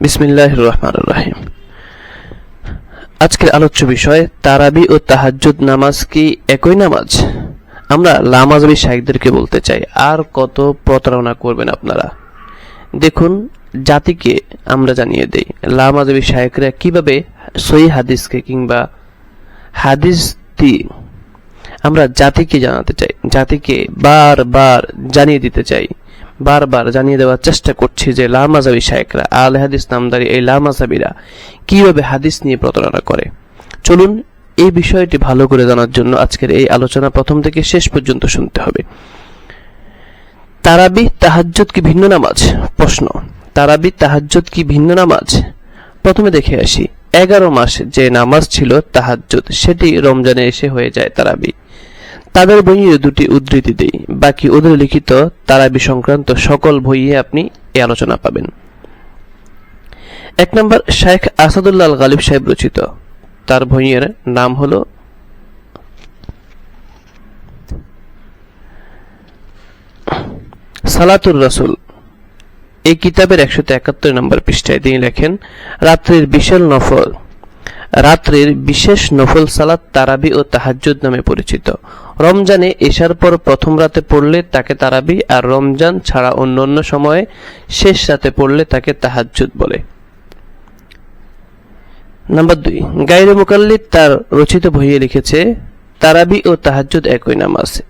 বিসমিল্লাহ রহমান রাহিম। আজকের আলোচ্য বিষয়, তারাবি ও তাহাজ্জুদ নামাজ কি একই নামাজ? আমরা লামাজবি শাইকদেরকে বলতে চাই, আর কত প্রতারণা করবেন আপনারা? দেখুন, জাতিকে আমরা জানিয়ে দেই, লামাজবি শায়েকরা কীভাবে সহি হাদিসকে কিংবা হাদিস দিয়ে আমরা জাতিকে জানাতে চাই, জাতিকে বারবার জানিয়ে দিতে চাই। বারবার জানিয়ে দেওয়ার চেষ্টা করছি যে লামাজাবি শায়েকরা আল হাদিস নামদারি এই লামাজাবিরা কীভাবে হাদিস নিয়ে প্রতারণা করে? চলুন এই বিষয়টি ভালো করে জানার জন্য আজকের এই আলোচনা প্রথম থেকে শেষ পর্যন্ত শুনতে হবে। তারাবি, তাহাজ্জুদ কি ভিন্ন নামাজ? প্রশ্ন। তারাবি, তাহাজ্জুদ কি ভিন্ন নামাজ? প্রথমে দেখে আসি, এগারো মাস যে নামাজ ছিল তাহাজ্জুদ, সেটি রমজানে এসে হয়ে যায় তারাবি। তাদের বইয়ে দুটি উদ্ধৃতি দেই। বাকি ওদের লিখিত তারাবি সংক্রান্ত সকল বইয়ে আপনি এই আলোচনা পাবেন। এক নম্বর, শেখ আসাদুল্লাহ আল গালিব সাহেব রচিত। তার বইয়ের নাম হলো সালাতুর রাসুল। এই কিতাবের একশো একাত্তর নম্বর পৃষ্ঠায় তিনি লেখেন, রাত্রির বিশাল নফল। রাত্রির বিশেষ নফল সালাত তারাবি ও তাহাজ্জুদ নামে পরিচিত। রমজানে এশার পর প্রথম রাতে পড়লে তাকে তারাবি আর রমজান ছাড়া অন্য অন্য সময়ে শেষ রাতে পড়লে তাকে তাহাজ্জুদ বলে। নাম্বার দুই গাইরে মুকাল্লিদ তার রচিত বইয়ে লিখেছে, তারাবি ও তাহাজ্জুদ একই নামাজ।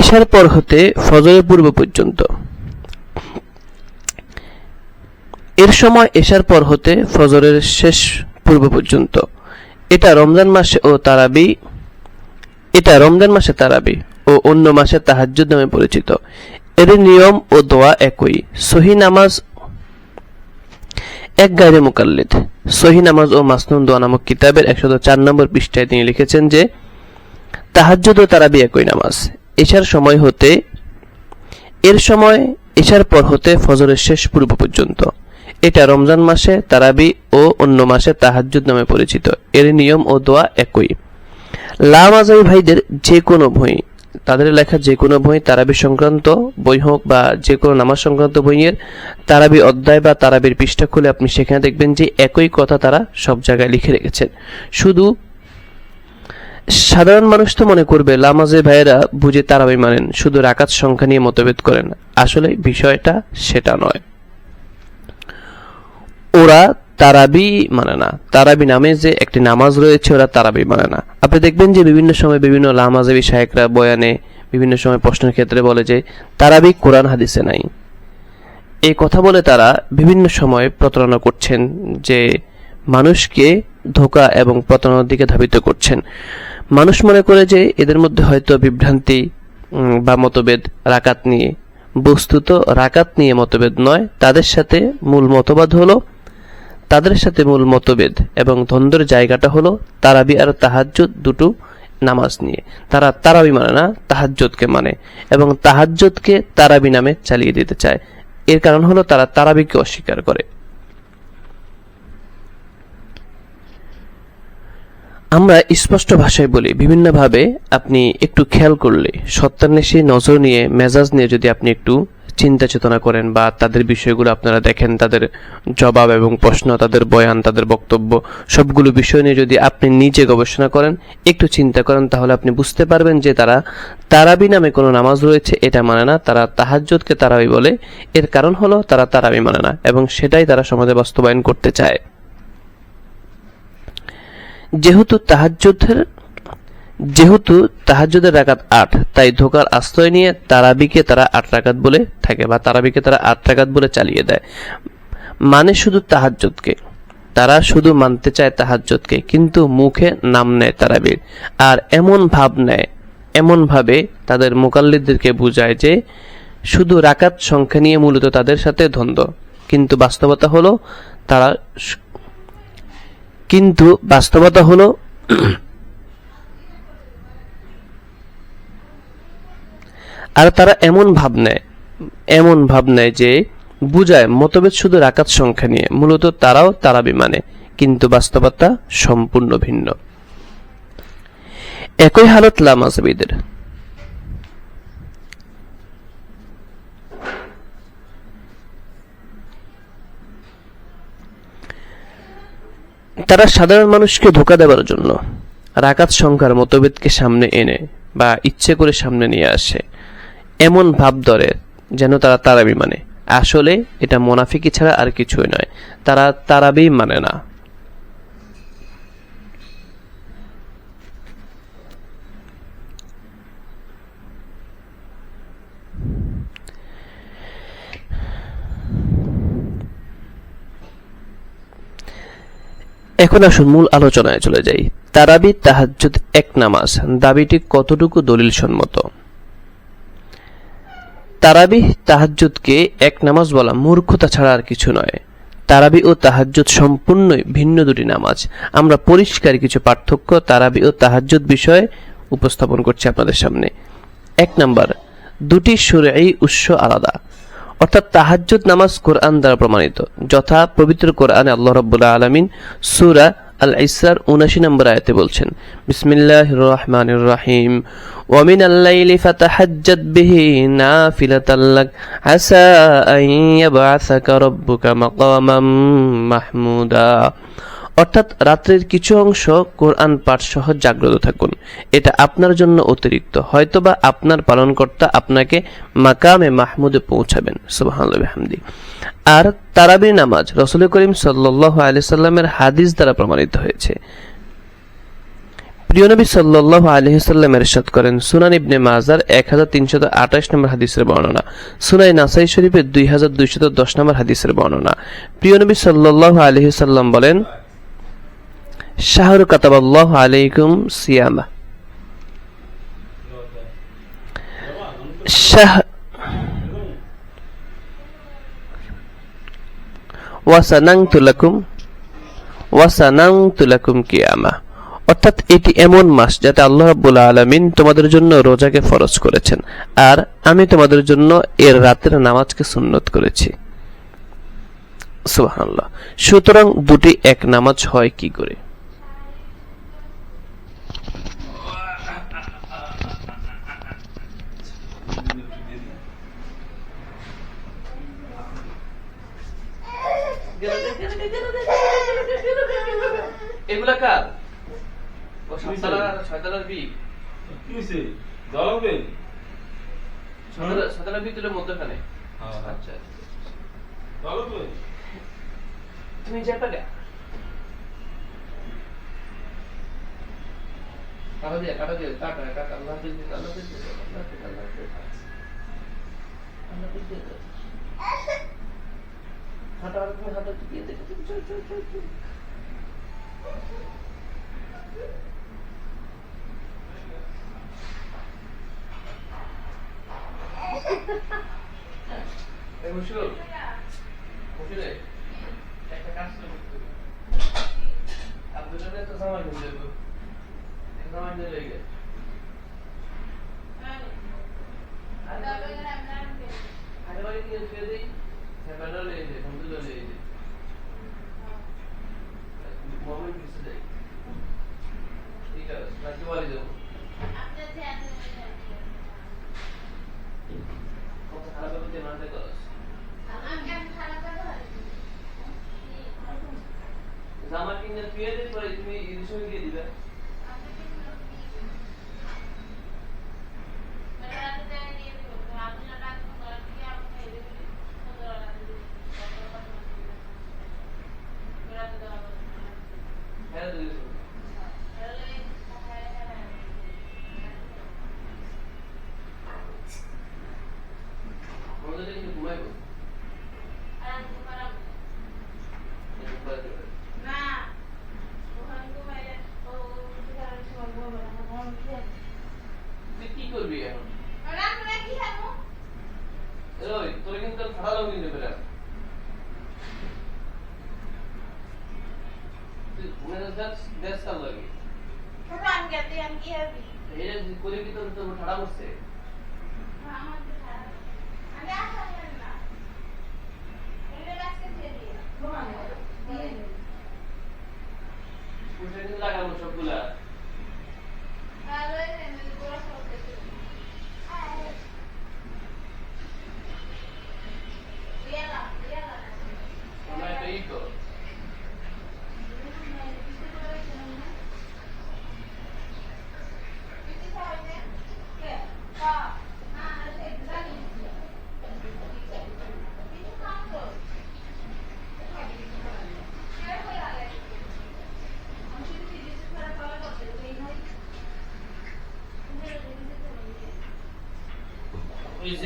এশার পর হতে ফজরের পূর্ব পর্যন্ত। এর সময় এশার পর হতে ফজরের শেষ পূর্ব পর্যন্ত। এটা রমজান মাসে ও তারাবি, এটা রমজান মাসে তারাবি ও অন্য মাসে তাহাজ্জুদ নামে পরিচিত। এর নিয়ম ও দোয়া একই। সহি নামাজ এক গায়ে মুকাল্লিদ। সহি নামাজ ও মাসনুন দোয়া নামক কিতাবের একশত চার নম্বর পৃষ্ঠায় তিনি লিখেছেন যে, তাহাজ্জুদ ও তারাবি একই নামাজ। এশার সময় হতে, এর সময় এশার পর হতে ফজরের শেষ পূর্ব পর্যন্ত। এটা রমজান মাসে তারাবি ও অন্য মাসে তাহাজ্জুদ নামে পরিচিত। এর নিয়ম ও দোয়া একই। লামাজাবি ভাইদের যে কোনো বই, তাদের লেখা যে কোনো বই, তারাবি সংক্রান্ত বই হোক বা যে কোনো নামাজ সংক্রান্ত বইয়ের তারাবি অধ্যায় বা তারাবির পৃষ্ঠা খুলে আপনি সেখানে দেখবেন যে একই কথা তারা সব জায়গায় লিখে রেখেছেন। শুধু সাধারণ মানুষ তো মনে করবে, লামাজে ভাইয়েরা বুঝে তারাবি মানেন, শুধু রাকাত সংখ্যা নিয়ে মতভেদ করেন। আসলে বিষয়টা সেটা নয়। ওরা তারাবি মানে না। তারাবি নামে যে একটি নামাজ রয়েছে, ওরা তারাবি মানে না। আপনি দেখবেন যে বিভিন্ন সময় বিভিন্ন লামাজাবি শায়েকরা বয়ানে, বিভিন্ন সময় প্রশ্নের ক্ষেত্রে বলে যে, তারাবি কোরআন হাদিসে নাই। এই কথা বলে তারা বিভিন্ন সময় প্রতারণা করছেন যে মানুষকে ধোকা এবং প্রতারণার দিকে ধাবিত করছেন। মানুষ মনে করে যে এদের মধ্যে হয়তো বিভ্রান্তি বা মতভেদ, রাকাত নিয়ে। বস্তুত রাকাত নিয়ে মতভেদ নয়, তাদের সাথে মূল মতবাদ হলো, তাদের সাথে মূল মতভেদ এবং দ্বন্দ্বের জায়গাটা হলো তারাবি আর তাহাজ্জুদ দুটো নামাজ নিয়ে। তারা তারাবি মানে না, তাহাজ্জুদকে মানে এবং তাহাজ্জুদকে তারাবি নামে চালিয়ে দিতে চায়। এর কারণ হলো তারা তারাবিকে অস্বীকার করে। আমরা স্পষ্ট ভাষায় বলি, বিভিন্নভাবে আপনি একটু খেয়াল করলে সত্যান্বেষী নজর নিয়ে, মেজাজ নিয়ে যদি আপনি একটু চিন্তা চেতনা করেন বা তাদের বিষয়গুলো আপনারা দেখেন, তাদের জবাব এবং প্রশ্ন, তাদের বয়ান, তাদের বক্তব্য, সবগুলো বিষয় নিয়ে যদি আপনি নিজে গবেষণা করেন, একটু চিন্তা করেন, তাহলে আপনি বুঝতে পারবেন যে তারা তারাবি নামে কোনো নামাজ রয়েছে, এটা মানে না, তারা তাহাজ্জুদকে তারাবি বলে, এর কারণ হলো তারা তারাবি মানে না, এবং সেটাই তারা সমাজে বাস্তবায়ন করতে চায়। যেহেতু তাহাজ্জুদের যেহেতু তাহাজ্জুদের রাকাত আট, তাই ধোকার আশ্রয় নিয়ে তারাবিকে তারা আট রাকাত বলে থাকে বা তারাবিকে তারা আট রাকাত বলে চালিয়ে দেয়। মানে শুধু তাহাজ্জুদকে তারা শুধু মানতে চায় তাহাজ্জুদকে কিন্তু মুখে নাম নেয় তারাবির। আর এমন ভাব নেয়, এমন ভাবে তাদের মোকাল্লিদদেরকে বুঝায় যে শুধু রাকাত সংখ্যা নিয়ে মূলত তাদের সাথে দ্বন্দ্ব। কিন্তু বাস্তবতা হলো, তারা কিন্তু বাস্তবতা হলো আর তারা এমন ভাব নেয়, এমন ভাব নেয় যে বুঝায় মতভেদ শুধু রাকাত সংখ্যা নিয়ে। মূলত তারাও তারা বিমানে, কিন্তু বাস্তবতা সম্পূর্ণ ভিন্ন। একই হালত লামাজবিদের তারা সাধারণ মানুষকে ধোকা দেওয়ার জন্য রাকাত সংখ্যার মতভেদকে সামনে এনে বা ইচ্ছে করে সামনে নিয়ে আসে। এমন ভাব ধরে যেন তারা তারাবি মানে। আসলে এটা মোনাফিকি ছাড়া আর কিছুই নয়। তারা তারাবি মানে না। এখন আসুন মূল আলোচনায় চলে যাই। তারাবি তাহাজ্জুদ এক নামাজ, দাবিটি কতটুকু দলিল সম্মত তারাবি তাহাজ্জুদকে এক নামাজ বলা মূর্খতা ছাড়া আর কিছু নয়। তারাবি ও তাহাজ্জুদ সম্পূর্ণই ভিন্ন দুটি নামাজ। আমরা পরিষ্কার কিছু পার্থক্য তারাবি ও তাহাজ্জুদ বিষয়ে উপস্থাপন করছি আপনাদের সামনে। এক নাম্বার, দুটি সুরাই উৎস আলাদা। অর্থাৎ তাহাজ্জুদ নামাজ কোরআন দ্বারা প্রমাণিত। যথা পবিত্র কোরআনে আল্লাহ রব্বুল্লাহ আলমিন সুরা আল ইসার উনাশি নম্বর আয়তে বলছেন বিসমিল্লাহ রহমান রাহিম। ওমিন به نافلة لك عسى أن يبعثك ربك مقاما محمودا অর্থাৎ রাত্রের কিছু অংশ কোরআন পাঠ সহ জাগ্রত থাকুন। এটা আপনার জন্য অতিরিক্ত। হয়তোবা আপনার পালনকর্তা আপনাকে মাকামে মাহমুদে পৌঁছাবেন। সুবহানাল্লাহি আর তারাবির নামাজ রসুল করিম সাল্লাল্লাহু আলাইহি সাল্লামের হাদিস দ্বারা প্রমাণিত হয়েছে। প্রিয় নবী সাল্লাল্লাহু আলাইহি সাল্লাম ইরশাদ করেন, সুনান ইবনে মাজার 1328 নম্বর হাদিসের বর্ণনা, সুনাই নাসাই শরীফের 2210 নম্বর হাদিসের বর্ণনা। প্রিয় নবী সাল্লাল্লাহু সাল্লাম বলেন শাহরু কাতাবাল্লাহু আলাইকুম সিয়ামা। অর্থাৎ এটি এমন মাস যাতে আল্লাহ রাব্বুল আলামিন তোমাদের জন্য রোজাকে ফরজ করেছেন। আর আমি তোমাদের জন্য এর রাতের নামাজকে সুন্নত করেছি। সুতরাং দুটি এক নামাজ হয় কি করে? এগুলা কার? ও শয়তানের- শয়তানের বি কি হয়েছে জল হবে? বি তুলে মধ্যখানে। হ্যাঁ, হ্যাঁ। আচ্ছা জল তুমি যেটা গা। কাটা দিয়ে কাটা দিয়ে কাটা কাটা। আল্লাহ হাফেজ আল্লাহ হাফেজ আল্লাহ হাফেজ, আল্লাহ হাফেজ। আল্লাহ হাফেজ। হাঁটা হাঁটা দিয়ে দেখো চল চল চল চল। এই মুশকিল মুশকিল একটা কাজ করে করতে হবে। আর দুজনে তো জামা দেবো কিনে লই গে আরে বাড়ি দিয়ে শুয়ে দিই হ্যাঁ লই যাই কম্পিউটার লই যাই মোবাইল কিছু দেয় ঠিক আছে নাকি বাড়ি যাব কত খারাপ করতে মানতে করস জামা কিনে শুয়ে দিই পরে তুমি ঈদের সময় গিয়ে দিবে হ্যাঁ দিদি আমাদের একটু ঘুমাইবো ঘুমাই দেবে তুই কি করবি এখন ওই তোর কিন্তু ঠাড়া লোক নিতে পেরে তুই ঘুমে যাস দেশ কাল লাগে এটা করে কি তোর তোর ঠাড়া বসছে পুষে কিন্তু লাগাবো সবগুলা ওই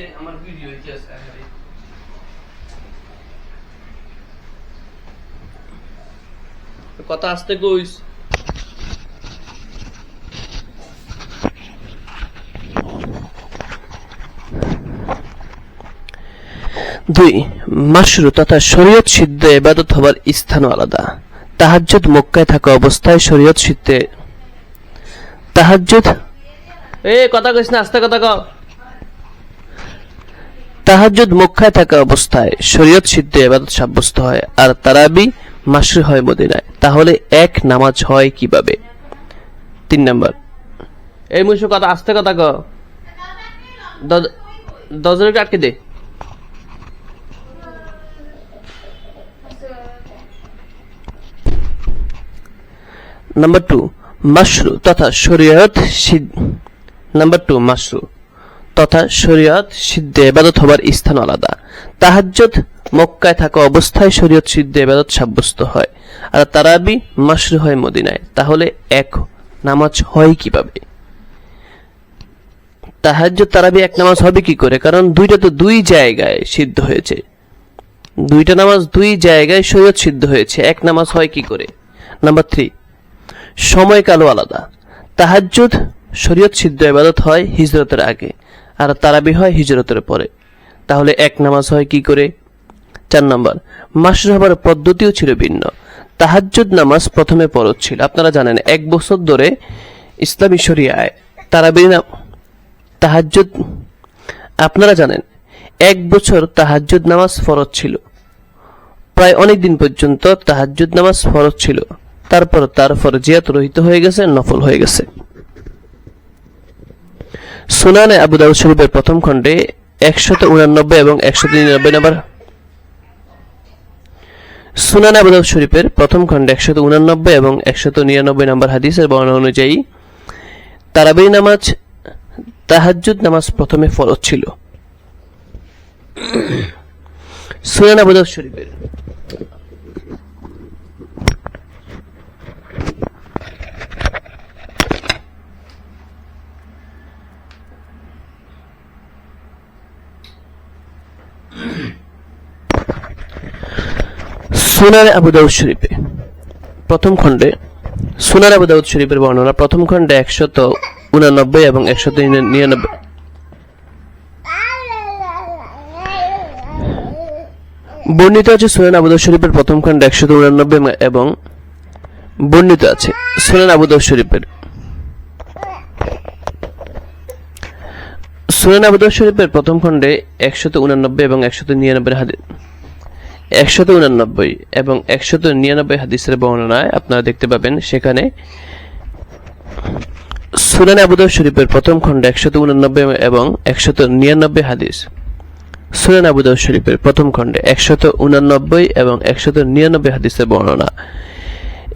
যে আমার ভিডিও হইতেছে কথা আসতে কইস। দুই মাশরু তথা শরীয়ত সিদ্ধ এবাদত হবার স্থান আলাদা। তাহাজ্জুদ মক্কায় থাকা অবস্থায় শরীয়ত সিদ্ধে। তাহাজ্জুদ এ কথা কইস না আস্তে কথা কও। তাহাজ্জুদ মক্কায় থাকা অবস্থায় শরীয়ত সিদ্ধ এবাদত সাব্যস্ত হয় আর তারাবি মাসরি হয় মদিনায়। তাহলে এক নামাজ হয় কীভাবে? তিন নাম্বার। এই মুসু কথা আস্তে কথা কও। দজরে আটকে দে। নাম্বার টু মাশরু তথা শরীয়ত সিদ্ধ নাম্বার টু মাশরু। তথা শরীয়ত সিদ্ধে এবাদত হবার স্থান আলাদা। তাহাজ্জুদ মক্কায় থাকা অবস্থায় শরীয়ত সিদ্ধে এবাদত সাব্যস্ত হয়। আর তারাবি মাশরু হয় মদিনায়। তাহলে এক নামাজ হয় কীভাবে? তাহাজ্জুদ, তারাবি এক নামাজ হবে কি করে? কারণ দুইটা তো দুই জায়গায় সিদ্ধ হয়েছে। দুইটা নামাজ দুই জায়গায় শরীয়ত সিদ্ধ হয়েছে। এক নামাজ হয় কি করে? নাম্বার থ্রি, সময়কালও আলাদা। তাহাজ্জুদ শরীয়ত সিদ্ধ ইবাদত হয় হিজরতের আগে। আর তারাবি হয় হিজরতের পরে। তাহলে এক নামাজ হয় কি করে? চার নম্বর মাসরুর হবার পদ্ধতিও ছিল ভিন্ন। তাহাজ্জুদ নামাজ প্রথমে পরত ছিল। আপনারা জানেন, এক বছর ধরে ইসলামী শরিয়ায় তারাবি না আপনারা জানেন, এক বছর তাহাজ্জুদ নামাজ ফরজ ছিল। প্রায় অনেক দিন পর্যন্ত তাহাজ্জুদ নামাজ ফরজ ছিল। তারপর তার ফরজিয়াত রহিত হয়ে গেছে, নফল হয়ে গেছে। সুনানে আবু দাউদ শরীফের প্রথম খণ্ডে একশত উনানব্বই এবং একশো নিরানব্বই নম্বর। সুনান আবু দাউদ শরীফের প্রথম খণ্ডে একশত উনানব্বই এবং একশত নিরানব্বই নম্বর হাদিসের বর্ণনা অনুযায়ী তারাবি নামাজ, তাহাজ্জুদ নামাজ প্রথমে ফরজ ছিল। সুনান আবু দাউদ শরীফের সুনান আবু দাউদ শরীফে। প্রথম খণ্ডে আবু দাউদ শরীফের বর্ণনা, প্রথম খণ্ডে একশত উনানব্বই এবং একশত নিরানব্বই। বর্ণিত আছে সুনান আবু দাউদ শরীফের প্রথম খণ্ডে একশত উনানব্বই এবং বর্ণিত আছে সুনান আবু দাউদ শরীফের। সুনান আবু দাউদ শরীফের প্রথম খণ্ডে একশত উনানব্বই এবং একশত নিরানব্বই হাদিস। একশত উনানব্বই এবং একশত নিরানব্বই হাদিসের বর্ণনায় আপনারা দেখতে পাবেন সেখানে সুনান আবুদাউ শরীফের প্রথম খণ্ড একশত উনানব্বই এবং একশত নিরানব্বই হাদিস। সুনান আবুদাউ শরীফের প্রথম খণ্ডে একশত উনানব্বই এবং একশত নিরানব্বই হাদিসের বর্ণনা।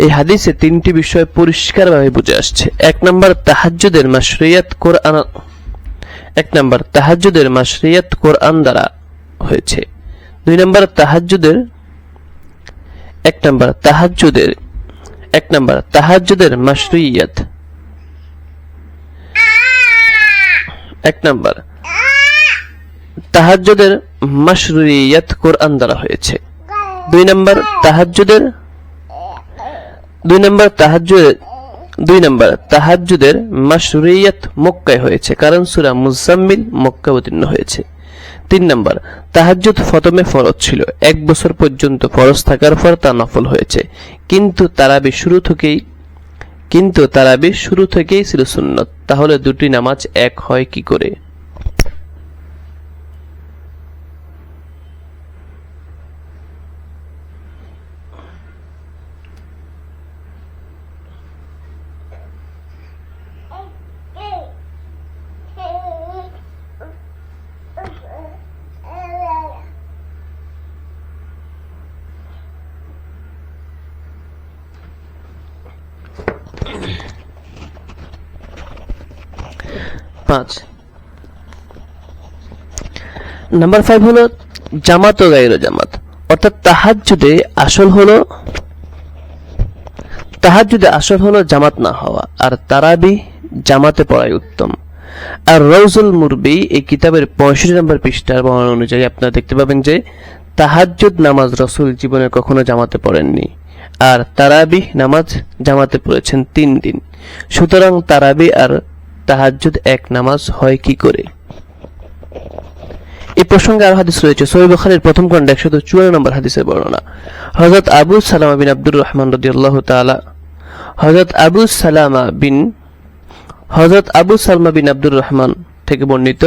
এই হাদিসে তিনটি বিষয় পরিষ্কারভাবে বুঝে আসছে। এক নম্বর, তাহাজ্জুদের মাসরিয়াত কোরআন এক নম্বর, তাহাজ্জুদের মাসরিয়াত কোরআন দ্বারা হয়েছে। দুই নম্বর তাহাজ্জুদের, এক নম্বর তাহাজ্জুদের, এক নম্বর তাহাজ্জুদের মাশরুইয়াত। এক নম্বর তাহাজ্জুদের মাশরুইয়াত কোরআন দ্বারা হয়েছে। দুই নম্বর তাহাজ্জুদের, দুই নম্বর তাহাজ্জুদের, দুই নম্বর তাহাজ্জুদের মাশরুইয়াত মক্কায় হয়েছে, কারণ সুরা মুজাম্মিল মক্কা অবতীর্ণ হয়েছে। তিন নম্বর, তাহাজ্জুদ ফতমে ফরজ ছিল। এক বছর পর্যন্ত ফরজ থাকার পর তা নফল হয়েছে। কিন্তু তারাবি শুরু থেকেই, কিন্তু তারাবি শুরু থেকেই ছিল সুন্নত। তাহলে দুটি নামাজ এক হয় কি করে? পাঁচ। নাম্বার ফাইভ হলো জামাত ও গাইর জামাত। অর্থাৎ তাহাজ্জুদে আসল হলো, তাহাজ্জুদে আসল হলো জামাত না হওয়া, আর তারাবি জামাতে পড়াই উত্তম। আর রৌজুল মুরবি এই কিতাবের পঁয়ষট্টি নম্বর পৃষ্ঠার বর্ণনা অনুযায়ী আপনারা দেখতে পাবেন যে, তাহাজ্জুদ নামাজ রসুল জীবনে কখনো জামাতে পড়েননি, আর তারাবিহ নামাজ জামাতে পড়েছেন তিন দিন। সুতরাং তারাবি আর তাহাজ্জুদ এক নামাজ হয় কি করে? এই প্রসঙ্গে আর হাদিস রয়েছে। সহি বুখারীর প্রথম খণ্ড একশত চুয়ান্ন নম্বর হাদিসের বর্ণনা। হযরত আবু সালামা বিন আব্দুর রহমান রাদিয়াল্লাহু তাআলা, হযরত আবু সালামা বিন, হযরত আবু সালমা বিন আব্দুর রহমান থেকে বর্ণিত।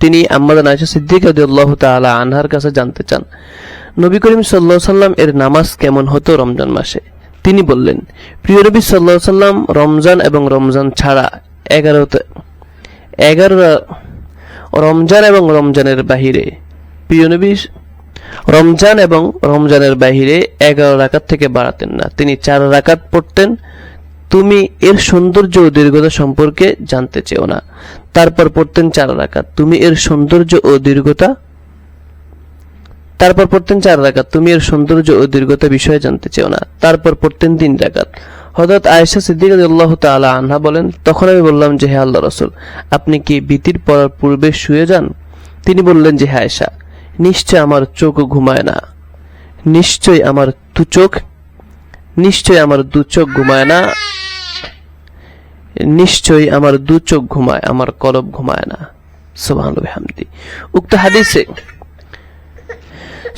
তিনি আম্মাদান আয়েশা সিদ্দিক রাদিয়াল্লাহু তাআলা আনহার কাছে জানতে চান, নবী করিম আলাইহি সাল্লাম এর নামাজ কেমন হতো রমজান মাসে? তিনি বললেন, প্রিয় নবী আলাইহি সাল্লাম রমজান এবং রমজান ছাড়া এগারোতে এগারো রমজান এবং রমজানের বাহিরে। প্রিয় নবী, রমজান এবং রমজানের বাহিরে এগারো রাকাত থেকে বাড়াতেন না। তিনি চার রাকাত পড়তেন। তুমি এর সৌন্দর্য ও দীর্ঘতা সম্পর্কে জানতে চেও না। তারপর পড়তেন চার রাকাত। তুমি এর সৌন্দর্য ও দীর্ঘতা? তারপর পড়তেন চার রাকাত। তুমি এর সৌন্দর্য ও দীর্ঘতা বিষয়ে জানতে চেও না। তারপর পড়তেন তিন রাকাত। হযরত আয়েশা সিদ্দিকা রাদিয়াল্লাহু তাআলা আনহা বলেন, তখন আমি বললাম যে, হে আল্লাহ রাসূল, আপনি কি বিতির পড়ার পূর্বে শুয়ে যান? তিনি বললেন যে হ্যাঁ আয়েশা, নিশ্চয় আমার চোখ ঘুমায় না। নিশ্চয় আমার দু চোখ, নিশ্চয় আমার দু চোখ ঘুমায় না। নিশ্চয়ই আমার দু চোখ ঘুমায়, আমার কলব ঘুমায় না। হামদি উক্ত হাদিসে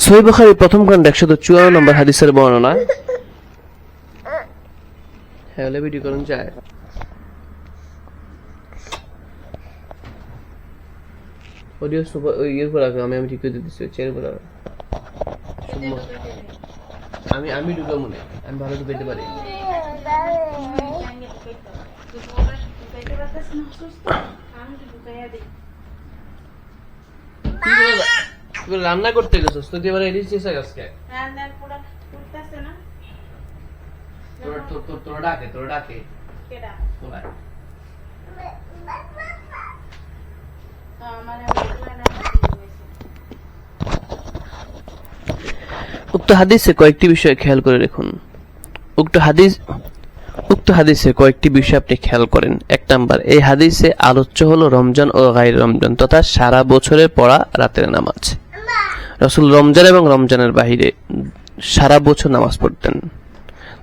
সহিহ বুখারী প্রথম খণ্ড একশত চুয়ান্ন নম্বর হাদিসের বর্ণনা ভিডিও করুন যায়। অডিও সুপার ওই ইয়ের উপর রাখো আমি আমি ঠিক করে দিতেছি চেয়ার উপর আমি আমি ঢুকা মনে আমি ভালো ঢুকাইতে পারি। রান্না করতে গেছো তুই এবারে এডিস চেষ্টা আজকে তোর তোর তোর তোর ডাকে তোর ডাকে। উক্ত হাদিসে কয়েকটি বিষয় খেয়াল করে দেখুন। উক্ত হাদিস উক্ত হাদিসে কয়েকটি বিষয় আপনি খেয়াল করেন। এক নাম্বার এই হাদিসে আলোচ্য হল রমজান ও গায়ের রমজান তথা সারা বছরে পড়া রাতের নামাজ। রসুল রমজান এবং রমজানের বাহিরে সারা বছর নামাজ পড়তেন।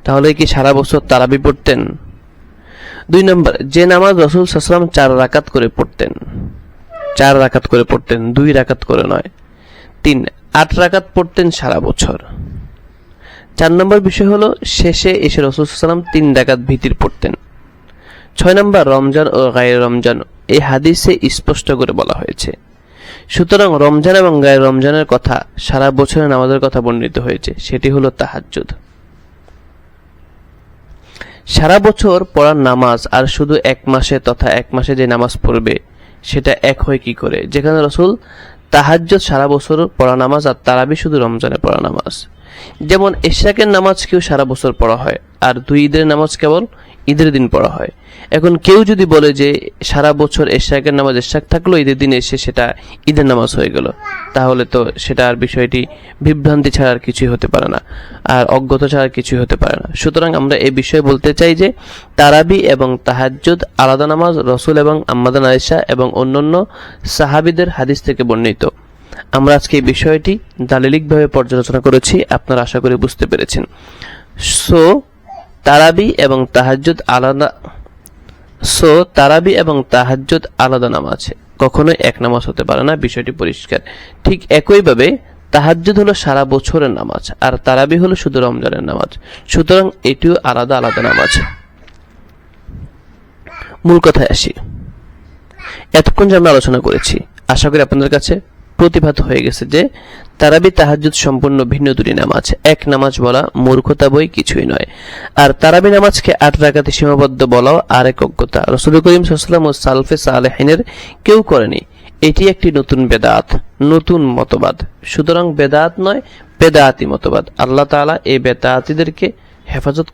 তাহলে কি সারা বছর তারাবি পড়তেন? দুই নম্বর, যে নামাজ রসুল সাসলাম চার রাকাত করে পড়তেন। চার রাকাত করে পড়তেন, দুই রাকাত করে নয়। তিন, আট রাকাত পড়তেন সারা বছর। চার নম্বর বিষয় হলো, শেষে এসে রসুল সাল্লাম তিন ডাকাত ভীতির পড়তেন। ছয় নম্বর, রমজান ও গায়ের রমজান। এই হাদিসে স্পষ্ট করে বলা হয়েছে। সুতরাং রমজান এবং গায়ের রমজানের কথা সারা বছরের নামাজের কথা বর্ণিত হয়েছে। সেটি হলো তাহাজ্জুদ। সারা বছর পড়ার নামাজ আর শুধু এক মাসে তথা এক মাসে যে নামাজ পড়বে, সেটা এক হয় কি করে? যেখানে রসুল তাহাজ সারা বছর পড়া নামাজ আর তারাবি শুধু রমজানে পড়া নামাজ। যেমন এশাকের নামাজ কেউ সারা বছর পড়া হয়, আর দুই ঈদের নামাজ কেবল ঈদের দিন পড়া হয়। এখন কেউ যদি বলে যে সারা বছর এশাকের নামাজ এশাক থাকল, ঈদের দিন এসে সেটা ঈদের নামাজ হয়ে গেল, তাহলে তো সেটা আর বিষয়টি বিভ্রান্তি ছাড়া আর কিছুই হতে পারে না, আর অজ্ঞতা ছাড়া কিছুই হতে পারে না। সুতরাং আমরা এই বিষয়ে বলতে চাই যে, তারাবি এবং তাহাজ্জুদ, আলাদা নামাজ, রসুল এবং আম্মাদান আয়েশা এবং অন্যান্য সাহাবিদের হাদিস থেকে বর্ণিত। আমরা আজকে এই বিষয়টি দালিলিকভাবে পর্যালোচনা করেছি, আপনারা আশা করি বুঝতে পেরেছেন। সো তারাবি এবং তাহাজ্জুদ আলাদা। সো তারাবি এবং তাহাজ্জুদ আলাদা নামাজ কখনোই এক নামাজ হতে পারে না, বিষয়টি পরিষ্কার। ঠিক একইভাবে, তাহাজ্জুদ হলো সারা বছরের নামাজ, আর তারাবি হলো শুধু রমজানের নামাজ। সুতরাং এটিও আলাদা আলাদা নামাজ মূল কথায় আসি। এতক্ষণ যে আমরা আলোচনা করেছি, আশা করি আপনাদের কাছে প্রতিভাত হয়ে গেছে যে, তারাবি তাহাজ্জুদ সম্পূর্ণ ভিন্ন দুটি নামাজ। এক নামাজ বলা মূর্খতা বই কিছুই নয়। আর তারাবি নামাজকে আট রাকাতে সীমাবদ্ধ বলাও আর এক অজ্ঞতা রসুল করিম সাল্লাম ও সালফে সালেহিনের কেউ করেনি। এটি একটি নতুন বেদাত, নতুন মতবাদ। সুতরাং বেদাত নয়, বেদাতি মতবাদ। আল্লাহ তাআলা এই বেদাতিদেরকে হেফাজত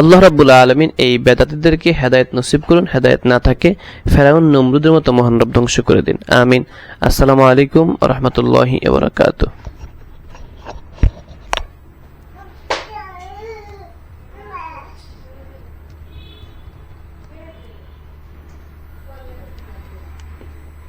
আল্লাহ রাবুল্লা আলমিন এই বেদাতিদেরকে হেদায়ত নসিব করুন, হেদায়ত না থাকে ফেরাউন নমরুদের মতো মহান রব ধ্বংস করে দিন। আমিন। আসসালামু আলাইকুম রহমতুল্লাহি ওবরাকাতুহ